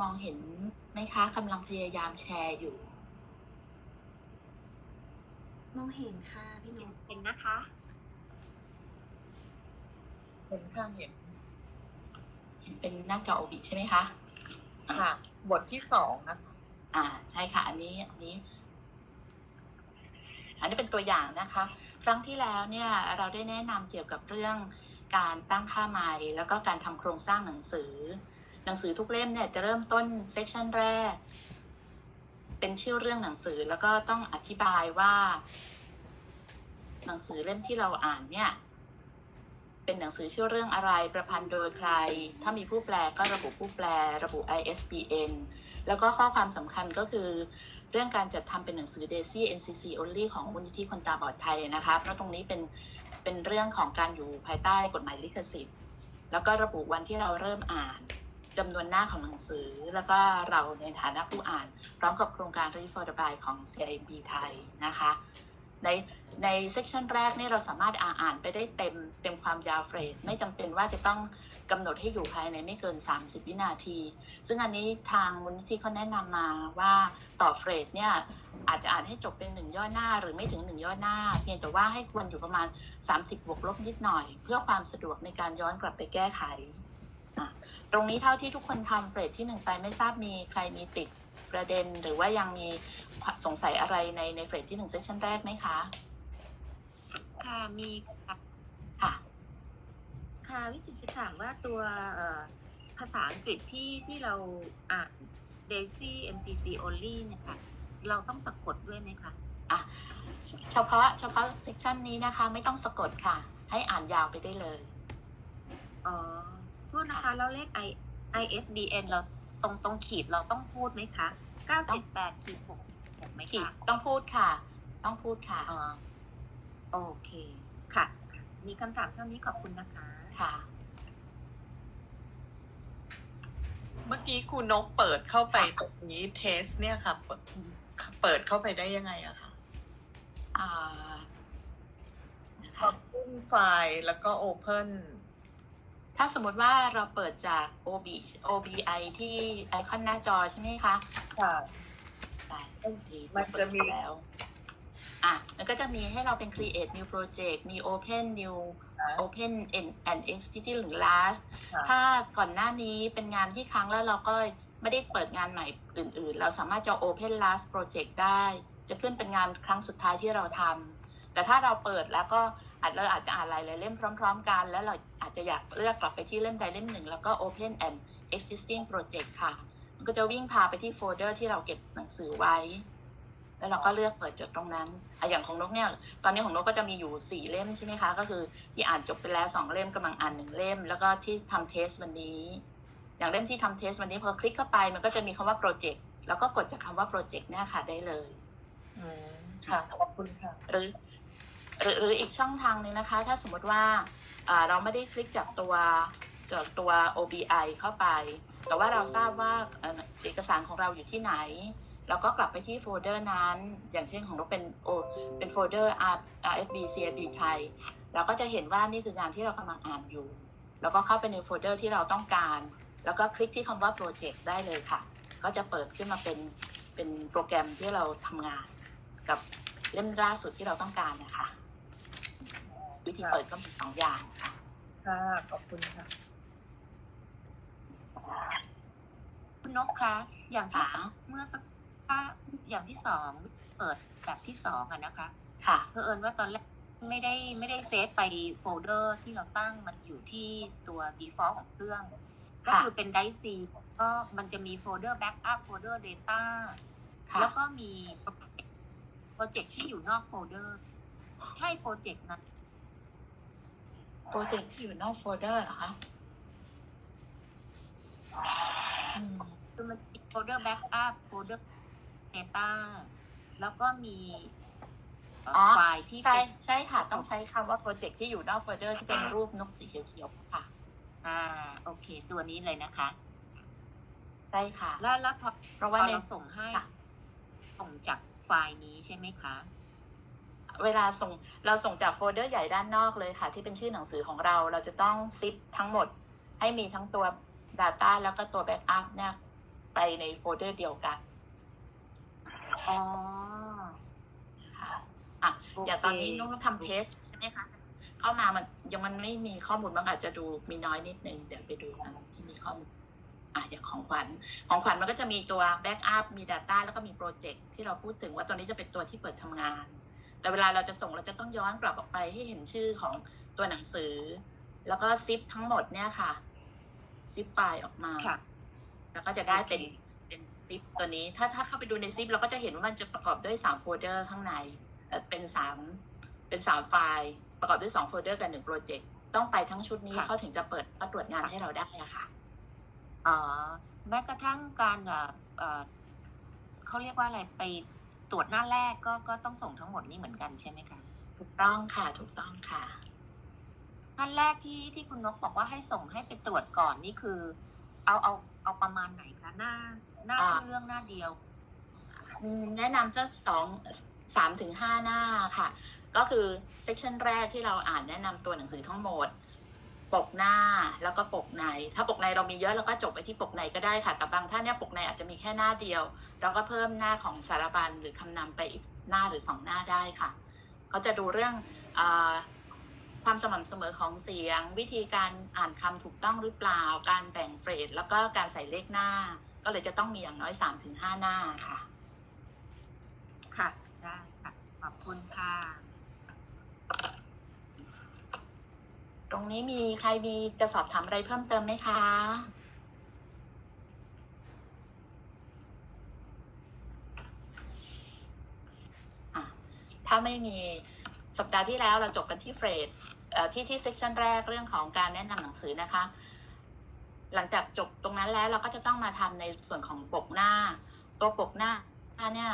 มองเห็นไหมคะกำลังพยายามแชร์อยู่ มองเห็นค่ะพี่นกเห็นนะคะ เห็นค่ะเห็น เห็นเป็นหน้าจอโอบิใช่ไหมคะค่ะ บทที่สองนะคะอ่าใช่ค่ะ อันนี้อันนี้ อันนี้เป็นตัวอย่างนะคะ ครั้งที่แล้วเนี่ย เราได้แนะนำเกี่ยวกับเรื่องการตั้งค่าไมล์แล้วก็การทำโครงสร้างหนังสือ หนังสือทุกเล่มเนี่ยจะเริ่มต้นเซกชันแรก เป็นชื่อเรื่องหนังสือแล้วก็ต้องอธิบายว่า หนังสือเล่มที่เราอ่านเนี่ย เป็นหนังสือชื่อเรื่องอะไรประพันธ์โดยใคร ถ้ามีผู้แปลก็ระบุผู้แปล ระบุ ISBN แล้วก็ข้อความสำคัญก็คือเรื่องการจัดทำเป็นหนังสือ DAISY NCC Only ของมูลนิธิคนตาบอดไทยนะคะเพราะตรงนี้เป็นเป็นเรื่องของการอยู่ภายใต้กฎหมายลิขสิทธิ์ แล้วก็ระบุวันที่เราเริ่มอ่าน จำนวนหน้าของหนังสือ แล้วก็เราในฐานะผู้อ่าน พร้อมกับโครงการ Read for the Blind ของ CIMB ไทยนะคะในในเซกชันแรกนี่เราสามารถอ่านไปได้เต็มเต็มความยาวเฟรดไม่จำเป็นว่าจะต้องกำหนดให้อยู่ภายในไม่เกิน 30 วินาที ซึ่งอันนี้ทางมูลนิธิเขาแนะนำมาว่าต่อเฟรดเนี่ยอาจจะอ่านให้จบเป็นหนึ่งย่อหน้า หรือไม่ถึงหนึ่งย่อหน้า เพียงแต่ว่าให้ควรอยู่ประมาณ 30 บวกลบนิดหน่อย เพื่อความสะดวกในการย้อนกลับไปแก้ไข ตรงนี้เท่าที่ทุกคนทำเฟรดที่หนึ่งไปไม่ทราบมีใครมีติดประเด็น หรือว่ายังมีสงสัยอะไรในในเฟรดที่หนึ่งเซกชันแรกไหมคะ ค่ะมีค่ะ ค่ะค่ะวิจิตรจะถามว่าตัวเอ่อภาษาอังกฤษที่ที่เราอ่าน Daisy NCC Only เนี่ยค่ะ เราต้องสะกดด้วยไหมคะอะเฉพาะเฉพาะเซกชันนี้นะคะ ไม่ต้องสะกดค่ะ ให้อ่านยาวไปได้เลยอ๋อ โทษนะคะแล้วเลข I ISBN เราตรงตรงขีดเราต้องพูดไหมคะ978ขีด6 6ไหมขีดคะต้องพูดค่ะ ต้องพูดค่ะ อ๋อโอเคค่ะ มีคำถามเท่านี้ขอบคุณนะคะ ค่ะ เมื่อกี้ครูนกเปิดเข้าไปตรงนี้เทสเนี่ยค่ะ เปิดเปิดเข้าไปได้ยังไงอะคะอ่านะคะ Open ไฟล์แล้วก็ Open ถ้าสมมติว่าเราเปิดจาก OB OBI ที่ไอคอนหน้าจอใช่ไหมคะค่ะได้ดีมันจะมีเปิดแล้ว อะ มันก็จะมีให้เราเป็น create new project มี open new ค่ะ open and and entity หรือ last ค่ะถ้าก่อนหน้านี้เป็นงานที่ค้างแล้วเราก็ไม่ได้เปิดงานใหม่อื่น ๆ เราสามารถจะ open last project ได้ จะขึ้นเป็นงานครั้งสุดท้ายที่เราทำแต่ถ้าเราเปิดแล้วก็ อาจเราอาจจะอ่านหลายๆเล่มพร้อม ๆ กัน แล้วเราอาจจะอยากเลือกกลับไปที่เล่มใดเล่มหนึ่ง แล้วก็ open and existing project ค่ะ มันก็จะวิ่งพาไปที่โฟลเดอร์ที่เราเก็บหนังสือไว้ แล้วเราก็เลือกเปิดจากตรงนั้นอะอย่างของนกเนี่ย ตอนนี้ของนกก็จะมีอยู่สี่เล่มใช่ไหมคะ ก็คือที่อ่านจบไปแล้วสองเล่มกำลังอ่านหนึ่งเล่ม แล้วก็ที่ทำเทสวันนี้ อย่างเล่มที่ทำเทสวันนี้พอคลิกเข้าไป มันก็จะมีคำว่าโปรเจกต์ แล้วก็กดจากคำว่าโปรเจกต์เนี่ยค่ะได้เลยอืมค่ะขอบคุณค่ะ หรือ หรือหรืออีกช่องทางหนึ่งนะคะ ถ้าสมมติว่าเราไม่ได้คลิกจากตัวจากตัว OBI เข้าไป แต่ว่าเราทราบว่าเอกสารของเราอยู่ที่ไหน เราก็กลับไปที่โฟลเดอร์นั้น อย่างเช่นของเราเป็นโอเป็นโฟลเดอร์ R RFB CFB ไทย เราก็จะเห็นว่านี่คืองานที่เรากำลังอ่านอยู่ แล้วก็เข้าไปในโฟลเดอร์ที่เราต้องการ แล้วก็คลิกที่คำว่าโปรเจกต์ได้เลยค่ะ ก็จะเปิดขึ้นมาเป็นเป็นโปรแกรมที่เราทำงานกับเล่มล่าสุดที่เราต้องการนะคะ วิธีเปิดก็มีสองอย่างค่ะค่ะขอบคุณค่ะ คุณนกคะ อย่างที่ค่ะเมื่อสักถ้าอย่างที่สองเปิดแบบที่สองอะนะคะค่ะเผอิญว่าตอนแรกไม่ได้ไม่ได้เซฟไปโฟลเดอร์ที่เราตั้งมันอยู่ที่ตัว default ของเครื่อง ก็ค่ะคือเป็นไดซีก็มันจะมีโฟลเดอร์แบ็กอัพโฟลเดอร์ Data ค่ะแล้วก็มีโปรเจกต์ที่อยู่นอกโฟลเดอร์ ใช่โปรเจกต์นั้น โปรเจกต์ที่อยู่นอกโฟลเดอร์เหรอคะอืมคือมันมีโฟลเดอร์แบ็กอัพโฟลเดอร์ Data แล้วก็มีเอ่ออ๋อไฟล์ที่ใช่เป็นใช่ค่ะ ต้องใช้คำว่าโปรเจกต์ที่อยู่นอกโฟลเดอร์ที่เป็นรูปนกสีเขียวๆค่ะ อ่า โอเค ตัวนี้เลยนะคะใช่ค่ะ แล้วแล้วพอเพราะพว่าอในเราส่งให้ค่ะส่งจากไฟล์นี้ใช่ไหมคะ เวลาส่งเราส่งจากโฟลเดอร์ใหญ่ด้านนอกเลยค่ะ ที่เป็นชื่อหนังสือของเรา เราจะต้องซิปทั้งหมด ให้มีทั้งตัว Data แล้วก็ตัว Backup เนี่ยไปในโฟลเดอร์เดียวกันอ๋อค่ะอะโอเคอย่างตอนนี้นุ้งทำเทสใช่ไหมคะเข้ามามันยังมันไม่มีข้อมูลบางอาจจะดูมีน้อยนิดนึงเดี๋ยวไปดูอันที่มีข้อมูลอะอย่างของขวัญของขวัญมันก็จะมีตัวแบ็กอัพมี Data แล้วก็มีโปรเจกต์ที่เราพูดถึงว่าตัวนี้จะเป็นตัวที่เปิดทำงาน แต่เวลาเราจะส่งเราจะต้องย้อนกลับออกไปให้เห็นชื่อของตัวหนังสือ แล้วก็ซิปทั้งหมดเนี่ยค่ะซิปไฟล์ออกมาค่ะแล้วก็จะได้เป็นโอเคเป็นซิปตัวนี้ ถ้าถ้าเข้าไปดูในซิปเราก็จะเห็นว่ามันจะประกอบด้วยสามโฟลเดอร์ข้างในเอ่อเป็นสามเป็นสามไฟล์ประกอบด้วยสองโฟลเดอร์กับหนึ่งโปรเจกต์ต้องไปทั้งชุดนี้ค่ะเขาถึงจะเปิดเขาตรวจงานให้เราได้อะค่ะอ๋อแม้กระทั่งการเอ่อเอ่อเขาเรียกว่าอะไรไป ตรวจหน้าแรกก็ก็ต้องส่งทั้งหมดนี้เหมือนกันใช่ไหมคะถูกต้องค่ะ ถูกต้องค่ะขั้นแรกที่ที่คุณนกบอกว่าให้ส่งให้ไปตรวจก่อนนี่คือ เอาเอาเอาประมาณไหนคะหน้าหน้าอ่าชื่อเรื่องหน้าเดียวอืมแนะนำสักสองสามถึงห้าหน้าค่ะ ก็คือเซกชันแรกที่เราอ่านแนะนำตัวหนังสือทั้งหมด ปกหน้าแล้วก็ปกใน ถ้าปกในเรามีเยอะเราก็จบไปที่ปกในก็ได้ค่ะ แต่บางท่านเนี่ยปกในอาจจะมีแค่หน้าเดียว เราก็เพิ่มหน้าของสารบัญหรือคำนำไปอีกหน้าหรือสองหน้าได้ค่ะ เขาจะดูเรื่องอความสม่ำเสมอของเสียง วิธีการอ่านคำถูกต้องหรือเปล่า การแบ่งเฟรดแล้วก็การใส่เลขหน้า ก็เลยจะต้องมีอย่างน้อยสามถึงห้าหน้าค่ะ ค่ะได้ค่ะขอบคุณค่ะ ตรงนี้มีใครมีจะสอบถามอะไรเพิ่มเติมไหมคะถ้าไม่มีสัปดาห์ที่แล้วเราจบกันที่เฟรดที่ที่เซกชันแรกเรื่องของการแนะนำหนังสือนะคะ หลังจากจบตรงนั้นแล้วเราก็จะต้องมาทำในส่วนของปกหน้า ตัวปกหน้าเนี่ย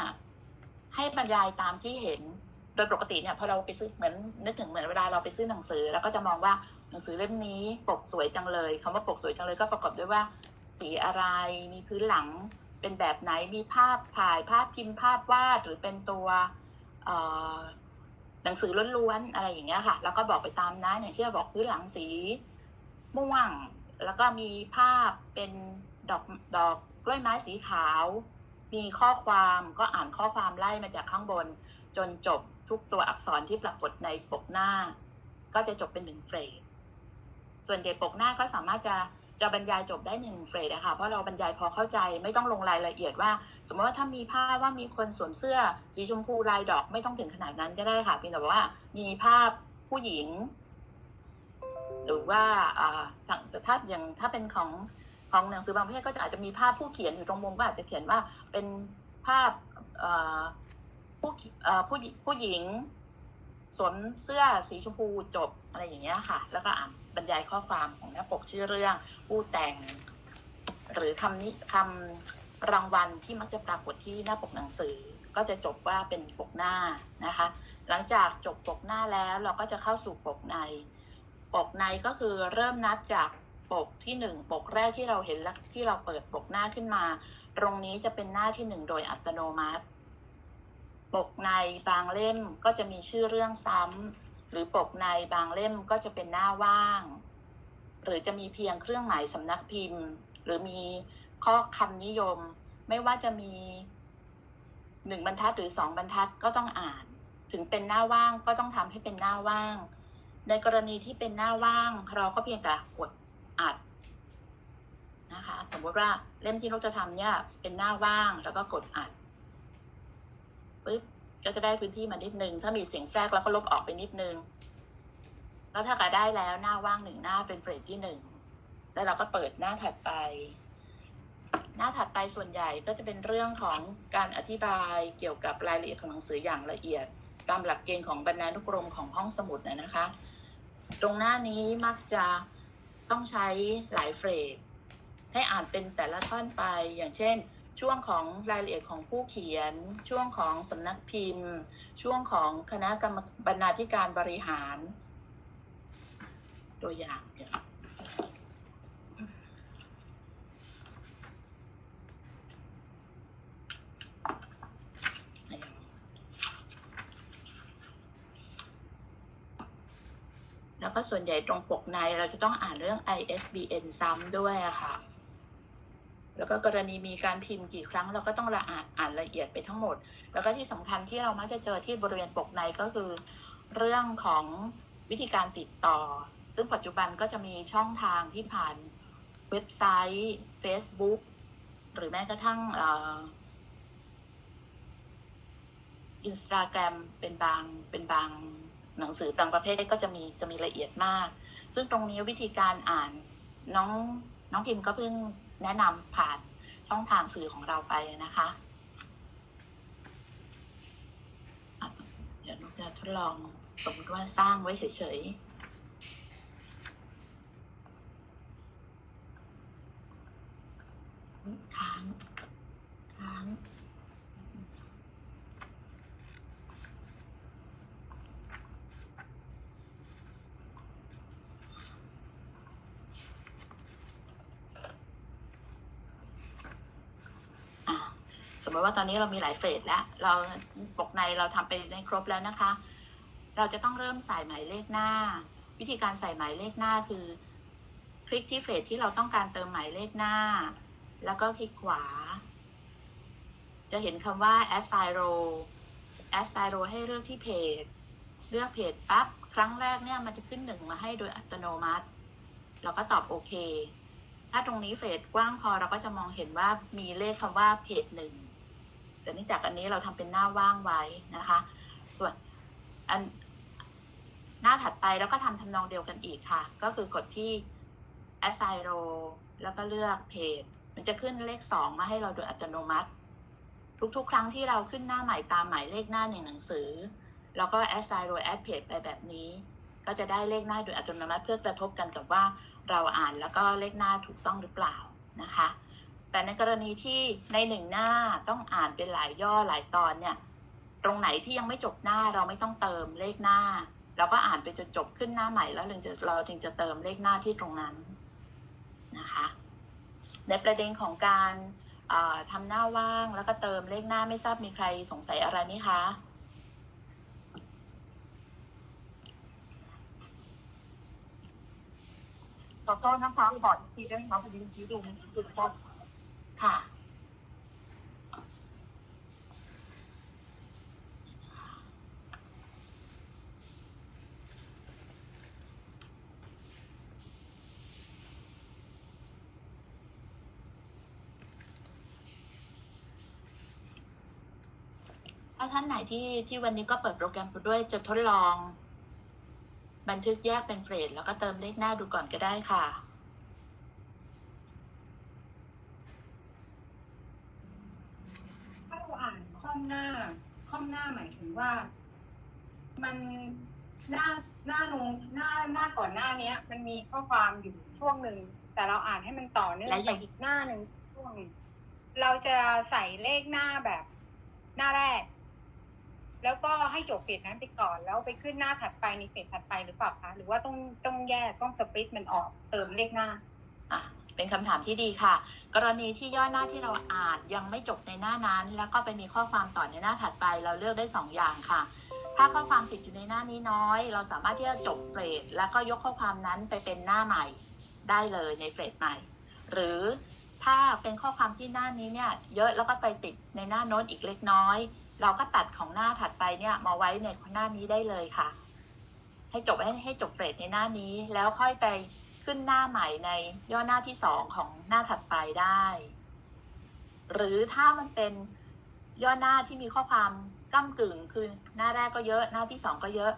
ให้บรรยายตามที่เห็น โดยปกติเนี่ยพอเราไปซื้อเหมือนนึกถึงเหมือนเวลาเราไปซื้อหนังสือ แล้วก็จะมองว่าหนังสือเล่มนี้ปกสวยจังเลยคำว่าปกสวยจังเลยก็ประกอบด้วยว่า สีอะไรมีพื้นหลังเป็นแบบไหนมีภาพถ่ายภาพพิมพ์ภาพวาดหรือเป็นตัวหนังสือล้วนๆอะไรอย่างเงี้ยค่ะ แล้วก็บอกไปตามนั้นอย่างเช่นบอกพื้นหลังสีม่วง แล้วก็มีภาพเป็นดอกดอกกล้วยไม้สีขาว มีข้อความก็อ่านข้อความไล่มาจากข้างบน จนจบทุกตัวอักษรที่ปรากฏในปกหน้า ก็จะจบเป็นหนึ่งเฟรดส่วนใหญ่ปกหน้าก็สามารถจะจะบรรยายจบได้หนึ่งเฟรดนะคะเพราะเราบรรยายพอเข้าใจไม่ต้องลงรายละเอียดว่า สมมติว่าถ้ามีภาพว่ามีคนสวมเสื้อสีชมพูลายดอกไม่ต้องถึงขนาดนั้นก็ได้ค่ะเพียงแต่ว่ามีภาพผู้หญิง หรือว่าอ่าแต่ถ้าอย่างถ้าเป็นของ ของหนังสือบางประเภทก็จะอาจจะมีภาพผู้เขียนอยู่ตรงมุมก็อาจจะเขียนว่าเป็นภาพผู้ผู้ผู้หญิงสวมเสื้อสีชมพูจบอะไรอย่างเงี้ยค่ะ แล้วก็อ่านบรรยายข้อความของหน้าปกชื่อเรื่องผู้แต่ง หรือคำนี้คำรางวัลที่มักจะปรากฏที่หน้าปกหนังสือ ก็จะจบว่าเป็นปกหน้านะคะ หลังจากจบปกหน้าแล้วเราก็จะเข้าสู่ปกใน ปกในก็คือเริ่มนับจาก ปกที่หนึ่งปกแรกที่เราเห็นแล้วที่เราเปิดปกหน้าขึ้นมา ตรงนี้จะเป็นหน้าที่หนึ่งโดยอัตโนมัติ ปกในบางเล่มก็จะมีชื่อเรื่องซ้ำหรือปกในบางเล่มก็จะเป็นหน้าว่าง หรือจะมีเพียงเครื่องหมายสำนักพิมพ์ หรือมีข้อคำนิยม ไม่ว่าจะมีหนึ่งบรรทัดหรือสองบรรทัดก็ต้องอ่าน ถึงเป็นหน้าว่างก็ต้องทำให้เป็นหน้าว่าง ในกรณีที่เป็นหน้าว่างเราก็เพียงแต่กด อัดนะคะ สมมติว่าเล่มที่เราจะทำเนี่ย เป็นหน้าว่างแล้วก็กดอัดปึ๊บก็จะได้พื้นที่มานิดนึง ถ้ามีเสียงแทรกแล้วก็ลบออกไปนิดนึง แล้วถ้ากิได้แล้วหน้าว่างหนึ่งหน้าเป็นเฟรดที่หนึ่งแล้วเราก็เปิดหน้าถัดไป หน้าถัดไปส่วนใหญ่ก็จะเป็นเรื่องของการอธิบายเกี่ยวกับรายละเอียดของหนังสืออย่างละเอียด ตามหลักเกณฑ์ของบรรณานุกรมของห้องสมุดนะนะคะ ตรงหน้านี้มักจะ ต้องใช้หลายเฟรมให้อ่านเป็นแต่ละท่อนไป อย่างเช่น ช่วงของรายละเอียดของผู้เขียน ช่วงของสำนักพิมพ์ ช่วงของคณะกรรมบรรณาธิการบริหาร ตัวอย่างเดี๋ยว แล้วก็ส่วนใหญ่ตรงปกในเราจะต้องอ่านเรื่อง ISBN ซ้ำด้วยค่ะ แล้วก็กรณีมีการพิมพ์กี่ครั้ง เราก็ต้องละอ่านอ่านละเอียดไปทั้งหมด แล้วก็ที่สำคัญที่เรามักจะเจอที่บริเวณปกในก็คือ เรื่องของวิธีการติดต่อ ซึ่งปัจจุบันก็จะมีช่องทางที่ผ่านเว็บไซต์ Facebook หรือแม้กระทั่งอินสตาแกรมเป็นบางเป็นบาง หนังสือบางประเภทก็จะมีจะมีละเอียดมาก ซึ่งตรงนี้วิธีการอ่านน้องน้องพิมพ์ก็เพิ่งแนะนำผ่านช่องทางสื่อของเราไปนะคะอะเดี๋ยวเราจะทดลองสมมติว่าสร้างไว้เฉยๆค้างค้าง อะส มมติว่าตอนนี้เรามีหลายเฟสแล้ว เราปกในเราทำไปในครบแล้วนะคะ เราจะต้องเริ่มใส่หมายเลขหน้า วิธีการใส่หมายเลขหน้าคือ คลิกที่เฟสที่เราต้องการเติมหมายเลขหน้า แล้วก็คลิกขวา จะเห็นคำว่า assign row assign row ให้เลือกที่เพจเลือกเพจปั๊บครั้งแรกเนี่ยมันจะขึ้นหนึ่งมาให้โดยอัตโนมัติ เราก็ตอบโอเค ถ้าตรงนี้เฟสกว้างพอเราก็จะมองเห็นว่ามีเลขคำว่าเพจหนึ่ง แต่นี่จากอันนี้เราทำเป็นหน้าว่างไว้นะคะ ส่วนอันหน้าถัดไปแล้วก็ทำทำนองเดียวกันอีกค่ะ ก็คือกดที่ assign row แล้วก็เลือกเพจมันจะขึ้นเลขสองมาให้เราโดยอัตโนมัติ ทุกๆ ครั้งที่เราขึ้นหน้าใหม่ตามหมายเลขหน้าหนึ่งหนังสือเราก็ assign row add page ไปแบบนี้ ก็จะได้เลขหน้าโดยอัตโนมัติเพื่อกระทบกันกับว่าเราอ่านแล้วก็เลขหน้าถูกต้องหรือเปล่านะคะ แต่ในกรณีที่ในหนึ่งหน้าต้องอ่านเป็นหลายย่อหลายตอนเนี่ย ตรงไหนที่ยังไม่จบหน้าเราไม่ต้องเติมเลขหน้า เราก็อ่านไปจนจบขึ้นหน้าใหม่แล้วเราจะเราจึงจะเติมเลขหน้าที่ตรงนั้นนะคะ ในประเด็นของการเอ่อทำหน้าว่างแล้วก็เติมเลขหน้าไม่ทราบมีใครสงสัยอะไรไหมคะขอโทษนะคะขออีกทีได้ไหมคะพอดีดูดูพอ ค่ะ ถ้าท่านไหนที่ที่วันนี้ก็เปิดโปรแกรมไปด้วยจะทดลอง บันทึกแยกเป็นเฟรดแล้วก็เติมเลขหน้าดูก่อนก็ได้ค่ะ ถ้า เราอ่านข้อมหน้าข้อมหน้าหมายถึงว่า มันหน้าหน้าลงหน้าหน้าก่อนหน้าเนี้ย มันมีข้อความอยู่ช่วงหนึ่งแต่เราอ่านให้มันต่อเนื่องและไปยังอีกหน้าหนึ่งช่วงหนึ่งเราจะใส่เลขหน้าแบบ หน้าแรก แล้วก็ให้จบเฟสนั้นไปก่อน แล้วไปขึ้นหน้าถัดไปในเฟสถัดไปหรือเปล่าคะหรือว่าต้องต้องแยกต้องสปริตมันออกเติมเลขหน้า อะ เป็นคำถามที่ดีค่ะ กรณีที่ย่อหน้าที่เราอ่านยังไม่จบในหน้านั้น แล้วก็ไปมีข้อความต่อในหน้าถัดไป เราเลือกได้สองอย่างค่ะ ถ้าข้อความติดอยู่ในหน้านี้น้อย เราสามารถที่จะจบเฟรดแล้วก็ยกข้อความนั้นไปเป็นหน้าใหม่ได้เลยในเฟรดใหม่ หรือถ้าเป็นข้อความที่หน้านี้เนี่ยเยอะแล้วก็ไปติดในหน้าโน้ตอีกเล็กน้อย เราก็ตัดของหน้าถัดไปเนี่ยมาไว้ในหน้านี้ได้เลยค่ะ ให้จบให้ให้จบเฟรดในหน้านี้แล้วค่อยไป ขึ้นหน้าใหม่ในย่อหน้าที่สองของหน้าถัดไปได้ หรือถ้ามันเป็นย่อหน้าที่มีข้อความก้ากึ่งคือหน้าแรกก็เยอะ หน้าที่สองก็เยอะ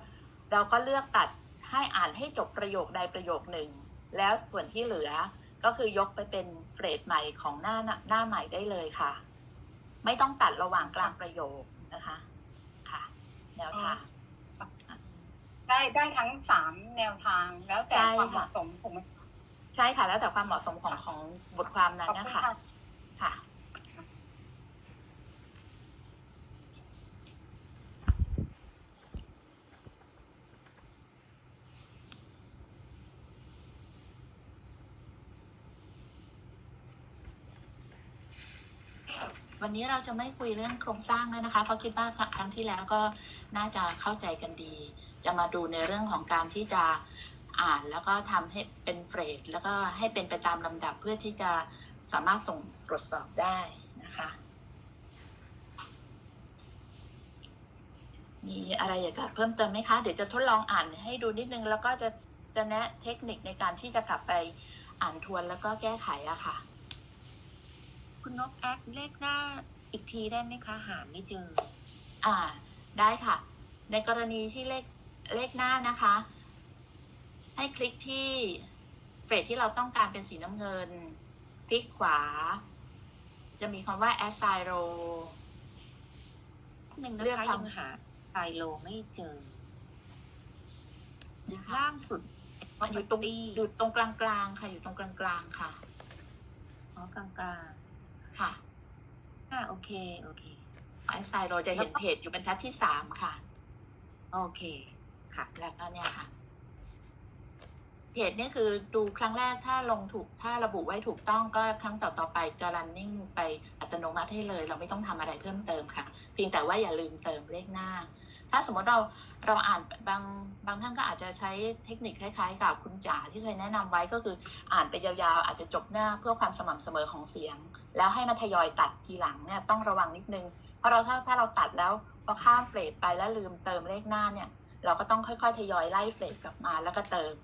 เราก็เลือกตัดให้อ่านให้จบประโยคใดประโยคหนึ่ง แล้วส่วนที่เหลือก็คือยกไปเป็นเฟรดใหม่ของหน้าหน้าใหม่ได้เลยค่ะ ไม่ต้องตัดระหว่างกลางประโยคนะคะ ค่ะแนวทาง ได้ได้ทั้งสามแนวทางแล้วแต่ใช่ความเหค่ะมาะสมผมไหมใช่ค่ะ แล้วแต่ความเหมาะสมของของบทความนั้นขอบนะคุณคะค่ะค่ะวันนี้เราจะไม่คุยเรื่องโครงสร้างแล้วนะคะ เพราะคิดว่าครั้งที่แล้วก็น่าจะเข้าใจกันดี จะมาดูในเรื่องของการที่จะอ่านแล้วก็ทำให้เป็นเฟรดแล้วก็ให้เป็นไปตามลำดับเพื่อที่จะสามารถส่งตรวจสอบได้นะคะ มีอะไรอยากจะเพิ่มเติมไหมคะ เดี๋ยวจะทดลองอ่านให้ดูนิดนึง แล้วก็จะจะแนะเทคนิคในการที่จะกลับไปอ่านทวนแล้วก็แก้ไขอะค่ะ คุณนกแอคเลขหน้าอีกทีได้ไหมคะ หาไม่เจอ อ่า ได้ค่ะ ในกรณีที่เลข เลขหน้านะคะ ให้คลิกที่เฟรดที่เราต้องการเป็นสีน้ำเงิน คลิกขวา จะมีคำว่า assign row หนึ่งเลืนะอกคะทำยังหาไฟโลไม่เจอ นะคะล่างสุดอยู่ตรง property อยู่ตรงกลางๆค่ะ อยู่ตรงกลางๆค่ะ อ๋อกลางกลางค่ะๆอ่าโอเค โอเค assign row จะเห็นเพจอยู่บรรทัดที่สามค่ะ โอเค ค่ะ แล้วก็เนี่ยค่ะเพจนี่คือดูครั้งแรกถ้าลงถูกถ้าระบุไว้ถูกต้องก็ครั้งต่อๆไปจะ running ไปอัตโนมัติให้เลย เราไม่ต้องทำอะไรเพิ่มเติมค่ะ เพียงแต่ว่าอย่าลืมเติมเลขหน้า ถ้าสมมติเราเราอ่านบางบางท่านก็อาจจะใช้เทคนิคคล้ายๆ กับคุณจ๋าที่เคยแนะนำไว้ก็คืออ่านไปยาวๆ อาจจะจบหน้าเพื่อความสม่ำเสมอของเสียง แล้วให้มาทยอยตัดทีหลังเนี่ยต้องระวังนิดนึงเพราะเราถ้าถ้าเราตัดแล้วพอข้ามเฟรดไปแล้วลืมเติมเลขหน้าเนี่ย เราก็ต้องค่อยๆทยอยไล่เฟรดกลับมาแล้วก็เติม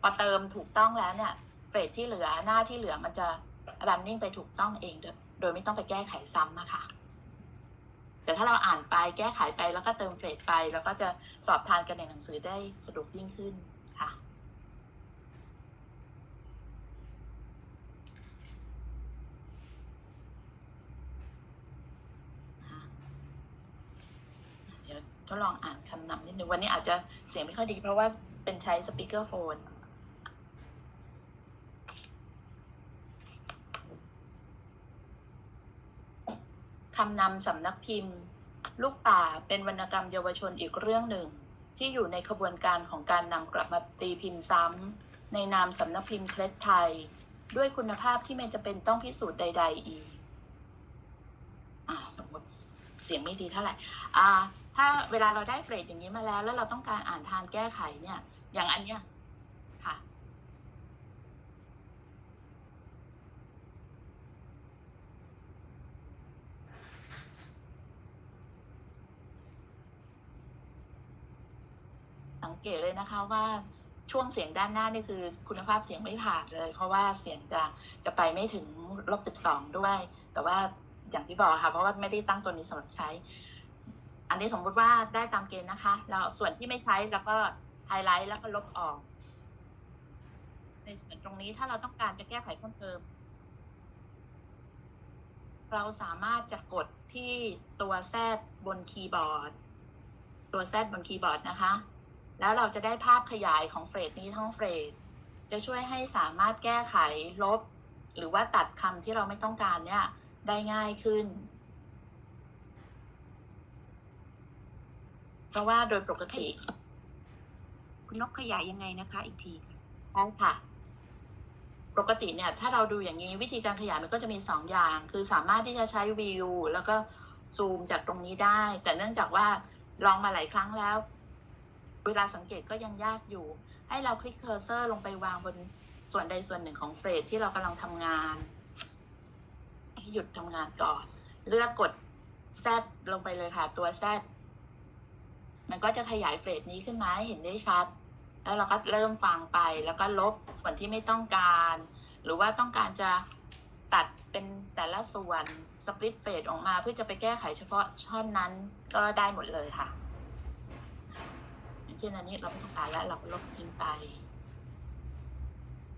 พอเติมถูกต้องแล้วเนี่ยเฟรดที่เหลือหน้าที่เหลือมันจะรันนิ่งไปถูกต้องเองโดยโดยไม่ต้องไปแก้ไขซ้ำนะคะแต่ถ้าเราอ่านไปแก้ไขไปแล้วก็เติมเฟรดไป แล้วก็จะสอบทานกันในหนังสือได้สะดวกยิ่งขึ้นค่ะ ลองอ่านคำนำนิดนึงวันนี้อาจจะเสียงไม่ค่อยดีเพราะว่าเป็นใช้สปีกเกอร์โฟนคำนำสำนักพิมพ์ ลูกป่าเป็นวรรณกรรมเยาวชนอีกเรื่องหนึ่ง ที่อยู่ในขบวนการของการนำกลับมาตีพิมพ์ซ้ำในนามสำนักพิมพ์เคล็ดไทย ด้วยคุณภาพที่ไม่จะเป็นต้องพิสูจน์ใด ๆ อีก อ่า สมมติเสียงไม่ดีเท่าไหร่ อ่า ถ้าเวลาเราได้เฟรดอย่างนี้มาแล้ว แล้วเราต้องการอ่านทานแก้ไขเนี่ย อย่างอันเนี้ยค่ะสังเกตเลยนะคะว่าช่วงเสียงด้านหน้านี่คือคุณภาพเสียงไม่ผ่านเลย เพราะว่าเสียงจะจะไปไม่ถึงลบสิบสองด้วย แต่ว่าอย่างที่บอกค่ะ เพราะว่าไม่ได้ตั้งตัวนี้สำหรับใช้ อันนี้สมมุติว่าได้ตามเกณฑ์นะคะแล้วส่วนที่ไม่ใช้แล้วก็ไฮไลท์แล้วก็ลบออก ในส่วนตรงนี้ถ้าเราต้องการจะแก้ไขเพิ่มเติม เราสามารถจะกดที่ตัวแซดบนคีย์บอร์ด ตัวแซดบนคีย์บอร์ดนะคะ แล้วเราจะได้ภาพขยายของเฟรดนี้ทั้งเฟรดจะช่วยให้สามารถแก้ไขลบ หรือว่าตัดคำที่เราไม่ต้องการเนี่ยได้ง่ายขึ้น เพราะว่าโดยปกติ คุณนกขยายยังไงนะคะ อีกทีค่ะใช่ค่ะ ปกติเนี่ย ถ้าเราดูอย่างนี้วิธีการขยายมันก็จะมีสองอย่าง คือสามารถที่จะใช้วิวแล้วก็ซูมจากตรงนี้ได้ แต่เนื่องจากว่าลองมาหลายครั้งแล้ว เวลาสังเกตก็ยังยากอยู่ ให้เราคลิกเคอร์เซอร์ลงไปวางบนส่วนใดส่วนหนึ่งของเฟรดที่เรากำลังทำงานให้หยุดทำงานก่อน เลือกกดแซดลงไปเลยค่ะ ตัวแซด มันก็จะขยายเฟรดนี้ขึ้นมาให้เห็นได้ชัด แล้วเราก็เริ่มฟังไป แล้วก็ลบส่วนที่ไม่ต้องการ หรือว่าต้องการจะตัดเป็นแต่ละส่วนสปริตเฟดออกมาเพื่อจะไปแก้ไขเฉพาะช่อนนั้นก็ได้หมดเลยค่ะเช่นอันนี้เราไม่ต้องการแล้วเราก็ลบทิ้งไป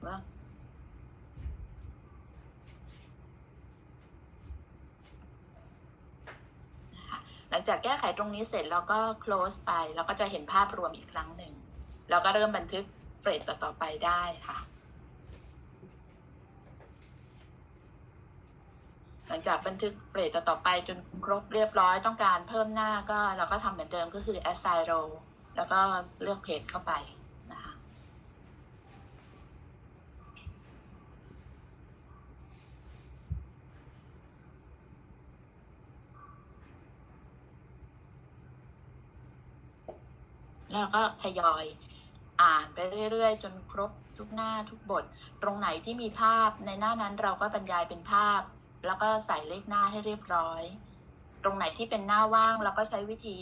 ว่านะคะ หลังจากแก้ไขตรงนี้เสร็จเราก็ close ไป เราก็จะเห็นภาพรวมอีกครั้งหนึ่งเราก็เริ่มบันทึกเฟรดต่อไปได้ค่ะ หลังจากบันทึกเฟรดต่อไปจนครบเรียบร้อยต้องการเพิ่มหน้าก็เราก็ทำเหมือนเดิมก็คือ assign row แล้วก็เลือกเพจเข้าไปนะคะ แล้วก็ทยอยอ่านไปเรื่อยๆ จนครบทุกหน้าทุกบท ตรงไหนที่มีภาพในหน้านั้นเราก็บรรยายเป็นภาพ แล้วก็ใส่เลขหน้าให้เรียบร้อย ตรงไหนที่เป็นหน้าว่างเราก็ใช้วิธี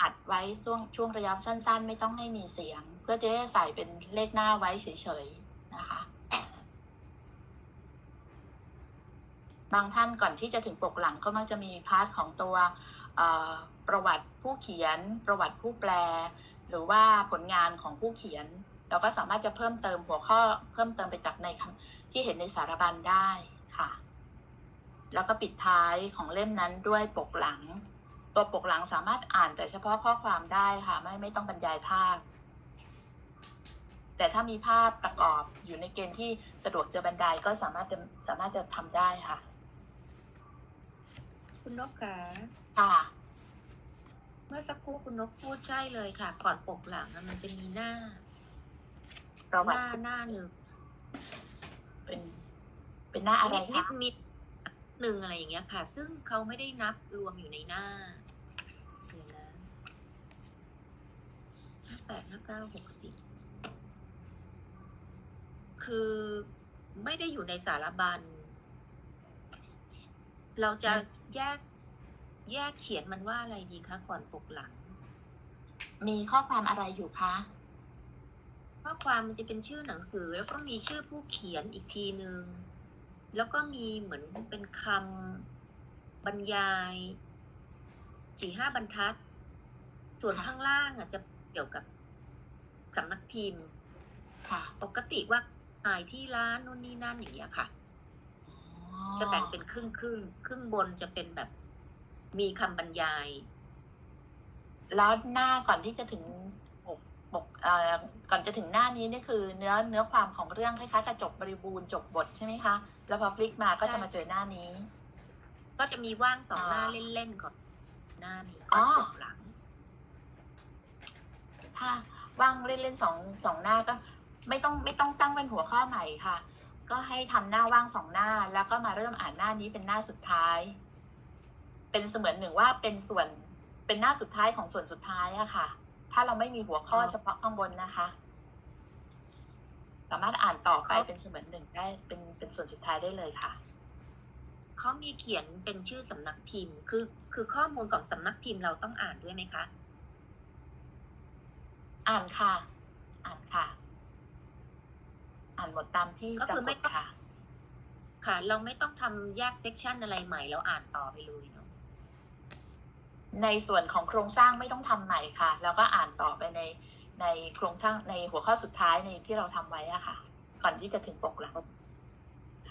อัดไว้ช่วงช่วงระยะสั้น ๆ ไม่ต้องให้มีเสียง เพื่อจะได้ใส่เป็นเลขหน้าไว้เฉยๆนะคะบางท่านก่อนที่จะถึงปกหลังก็มักจะมีพาร์ทของตัว ประวัติผู้เขียน ประวัติผู้แปล หรือว่าผลงานของผู้เขียน เราก็สามารถจะเพิ่มเติมหัวข้อเพิ่มเติมไปจากในที่เห็นในสารบัญได้ค่ะ แล้วก็ปิดท้ายของเล่มนั้นด้วยปกหลัง ตัวปกหลังสามารถอ่านแต่เฉพาะข้อความได้ค่ะ ไม่ไม่ต้องบรรยายภาพ แต่ถ้ามีภาพประกอบอยู่ในเกณฑ์ที่สะดวกจะบรรยายก็สามารถจะสามารถจะทำได้ค่ะ คุณนกขา ค่ะ เมื่อสักครู่คุณนกพูดใช่เลยค่ะก่อนปกหลังอะมันจะมีหน้า ประหวัติน้าหน้าหนึ่งเป็น เป็นหน้าอะไรนิดนิคะดนิดหนึ่งอะไรอย่างเงี้ยค่ะ ซึ่งเขาไม่ได้นับรวมอยู่ในหน้าเดี๋ยวนะห้าแปดห้าเก้าหกสิบคือไม่ได้อยู่ในสารบัญ เราจะแยก แยกเขียนมันว่าอะไรดีคะก่อนปกหลัง มีข้อความอะไรอยู่คะ ข้อความมันจะเป็นชื่อหนังสือ แล้วก็มีชื่อผู้เขียนอีกทีหนึ่งแล้วก็มีเหมือนเป็นคำบรรยายสี่ห้าบรรทัด ส่วนค่ะข้างล่างอะจะเกี่ยวกับสำนักพิมพ์ ค่ะ ปกติว่าขายที่ร้านนู่นนี่นั่นอย่างเงี้ยค่ะ จะแบ่งเป็นครึ่งครึ่งครึ่งบนจะเป็นแบบ มีคำบรรยาย แล้วหน้าก่อนที่จะถึงปกปกเอ่อก่อนจะถึงหน้านี้นี่คือ เนื้อเนื้อความของเรื่องคล้ายๆกับจบบริบูรณ์จบบทใช่ไหมคะ แล้วพอพลิกมาก็จะมาเจอหน้านี้ ก็จะมีว่างสองหน้าอ๋อเล่นๆก่อน หน้านี้อ๋ก่ออนปกหลังถ้าว่างเล่นๆสองสองหน้าก็ ไม่ต้องไม่ต้องตั้งเป็นหัวข้อใหม่ค่ะ ก็ให้ทำหน้าว่างสองหน้า แล้วก็มาเริ่มอ่านหน้านี้เป็นหน้าสุดท้าย เป็นเสมือนหนึ่งว่าเป็นส่วนเป็นหน้าสุดท้ายของส่วนสุดท้ายอะค่ะ ถ้าเราไม่มีหัวข้อเฉพาะข้างบนนะคะ สามารถอ่านต่อไปเป็นเสมือนหนึ่งได้ เป็นเป็นส่วนสุดท้ายได้เลยค่ะเขามีเขียนเป็นชื่อสำนักพิมพ์ คือ คือข้อมูลของสำนักพิมพ์เราต้องอ่านด้วยไหมคะ อ่านค่ะ อ่านค่ะ อ่านหมดตามที่ก็ปราคือกไม่ฏต้องค่ะ ค่ะ เราไม่ต้องทำแยกเซกชันอะไรใหม่แล้วอ่านต่อไปเลยเนาะ ในส่วนของโครงสร้างไม่ต้องทำใหม่ค่ะ แล้วก็อ่านต่อไปในในโครงสร้างในหัวข้อสุดท้ายในที่เราทำไว้อะค่ะ ก่อนที่จะถึงปกหลัง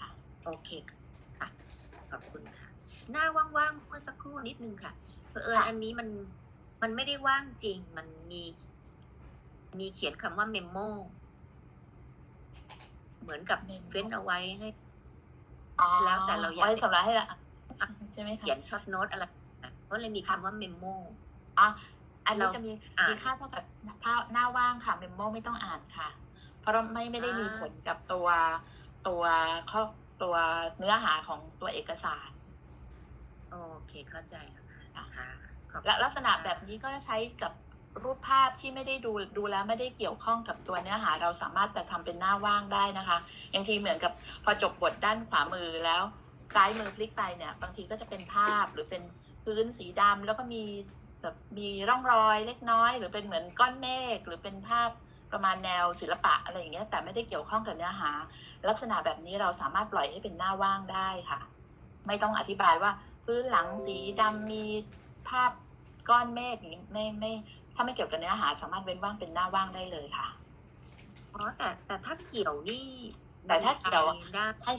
ค่ะโอเคค่ะขอบคุณค่ะ หน้าว่างๆเมื่อสักครู่นิดนึงค่ะเผอิญค่ะอันนี้มันมันไม่ได้ว่างจริงมันมีมีเขียนคำว่าเมมโมเหมือนกับเฟ้นเอาไว้ให้อ๋อแล้วแต่เราอยากไว้สำหรับให้ละใช่ไหมคะเขียนช็อตโน้ตอะไรอะ ก็เลยมีคำว่าเมมโมอ๋ออันนี้เราจะมีอ่านมีค่าเท่ากับถ้าหน้าว่างค่ะเมมโมไม่ต้องอ่านค่ะ เพราะเราไม่ไม่ได้อ่ามีมีผลกับตัวตัวข้อตัวเนื้อหาของตัวเอกสาร โอเคเข้าใจแล้วค่ะค่ะขอบคุณและลักษณะแบบนี้ก็ใช้กับรูปภาพที่ไม่ได้ดูดูแล้วไม่ได้เกี่ยวข้องกับตัวเนื้อหา เราสามารถจะทำเป็นหน้าว่างได้นะคะอย่างทีเหมือนกับพอจบบทด้านขวามือแล้ว ซ้ายมือพลิกไปเนี่ย บางทีก็จะเป็นภาพหรือเป็น พื้นสีดำแล้วก็มีแบบมีร่องรอยเล็กน้อย หรือเป็นเหมือนก้อนเมฆหรือเป็นภาพประมาณแนวศิลปะอะไรอย่างเงี้ยแต่ไม่ได้เกี่ยวข้องกับเนื้อหา ลักษณะแบบนี้เราสามารถปล่อยให้เป็นหน้าว่างได้ค่ะ ไม่ต้องอธิบายว่าพื้นหลังสีดำมีภาพก้อนเมฆอย่างนี้ไม่ไม่ถ้าไม่เกี่ยวกับเนื้อหา สามารถเว้นว่างเป็นหน้าว่างได้เลยค่ะอ๋อแต่แต่ถ้าเกี่ยวนี่แต่ถ้าเกี่ยวได้ให้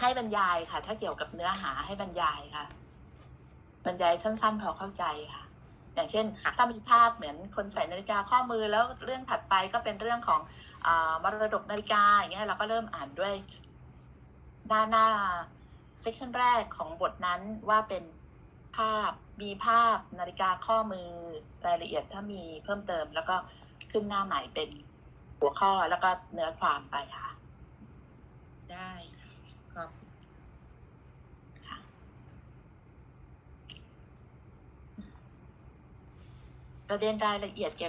ให้บรรยายค่ะ ถ้าเกี่ยวกับเนื้อหาให้บรรยายค่ะ บรรยายสั้นๆ พอเข้าใจค่ะ อย่างเช่น ถ้ามีภาพเหมือนคนใส่นาฬิกาข้อมือแล้วเรื่องถัดไปก็เป็นเรื่องของอมรดกนาฬิกาอย่างเงี้ยเราก็เริ่มอ่านด้วย หน้าหน้าเซกชันแรกของบทนั้นว่าเป็นภาพมีภาพนาฬิกาข้อมือรายละเอียดถ้ามีเพิ่มเติม แล้วก็ขึ้นหน้าใหม่เป็นหัวข้อแล้วก็เนื้อความไปค่ะ ได้ค่ะขอบ ประเด็นรายละเอียดเกี่ยว